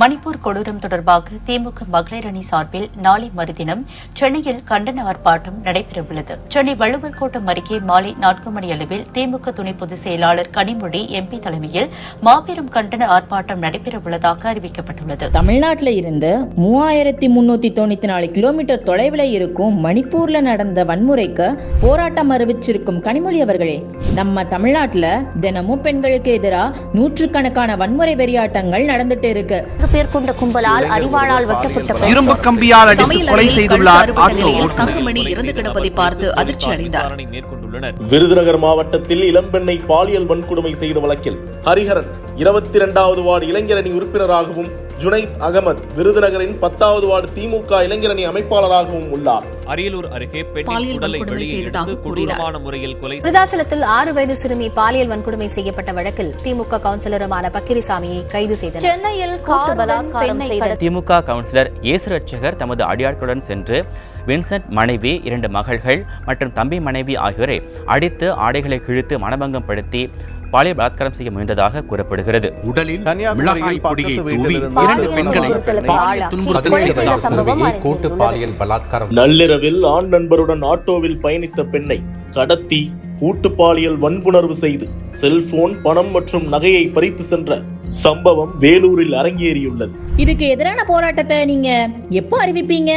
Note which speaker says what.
Speaker 1: மணிப்பூர் கொடூரம் தொடர்பாக திமுக மகளிர் அணி சார்பில் நாளை மறுதினம் சென்னையில் கண்டன ஆர்ப்பாட்டம் நடைபெறவுள்ளது. சென்னை வள்ளுவர் கோட்டம் அருகே மாலை நான்கு மணி அளவில் திமுக துணை பொதுச் செயலாளர் கனிமொழி எம்பி தலைமையில் மாபெரும் கண்டன ஆர்ப்பாட்டம் நடைபெறவுள்ளதாக அறிவிக்கப்பட்டுள்ளது.
Speaker 2: தமிழ்நாட்டில் இருந்து மூவாயிரத்தி முன்னூத்தி தொண்ணூத்தி நாலு கிலோமீட்டர் தொலைவில் இருக்கும் மணிப்பூர்ல நடந்த வன்முறைக்கு போராட்டம் அறிவிச்சிருக்கும் கனிமொழி அவர்களே நம்ம தமிழ்நாட்டில் தினமும் பெண்களுக்கு எதிராக நூற்றுக்கணக்கான வன்முறை வெறியாட்டங்கள் நடந்துட்டு இருக்கு.
Speaker 3: ஆறு பேர் கொண்ட கும்பலால் அறிவாளால் வெட்டப்பட்ட
Speaker 4: இரும்பு கம்பியால் அடித்து கொலை செய்துள்ளார்
Speaker 5: தங்கமணி இறந்து கிடப்பதை பார்த்து அதிர்ச்சி அடைந்தார்.
Speaker 6: விருதுநகர் மாவட்டத்தில் இளம்பெண்ணை பாலியல் வன்கொடுமை செய்த வழக்கில் ஹரிஹரன் இருபத்தி இரண்டாவது வார்டு இளைஞரணி உறுப்பினராகவும் ஜுனைத் அகமது விருதுநகரின் பத்தாவது வார்டு திமுக இளைஞரணி அமைப்பாளராகவும் உள்ளார்.
Speaker 7: அரியலூர் அருகே பெண்ணின் உடலை. கொடூரமான முறையில் கொலை
Speaker 3: விருதாசலத்தில் ஆறு வயது சிறுமி பாலியல் வன்கொடுமை செய்யப்பட்ட வழக்கில் திமுக கவுன்சிலருமான பக்கிரிசாமியை கைது செய்தனர். சென்னையில்
Speaker 8: திமுக கவுன்சிலர் இயேசு ரட்சகர் தமது அடியாட்களுடன் சென்று வின்சென்ட் மனைவி இரண்டு மகள்கள் மற்றும் தம்பி மனைவி ஆகியோரை அடித்து ஆடைகளை கிழித்து மனபங்கம் படுத்தி பாலியல் பலாத்காரம் செய்ய முயன்றதாக கூறப்படுகிறது.
Speaker 4: உடலில் மிளகாய் பொடியை தூவி இரண்டு பெண்களை துன்புறுத்தல் செய்ததாக
Speaker 9: கூட்டு. பாலியல் பலாத்காரம்
Speaker 6: நள்ளிரவில் ஆண் நண்பருடன் ஆட்டோவில் பயணித்த பெண்ணை கடத்தி கூட்டு பாலியல் வன்புணர்வு செய்து செல்போன் பணம் மற்றும் நகையை பறித்து சென்ற சம்பவம் வேலூரில் அரங்கேறியுள்ளது.
Speaker 2: இதுக்கு எதிரான போராட்டத்தை நீங்க எப்போ அறிவிப்பீங்க?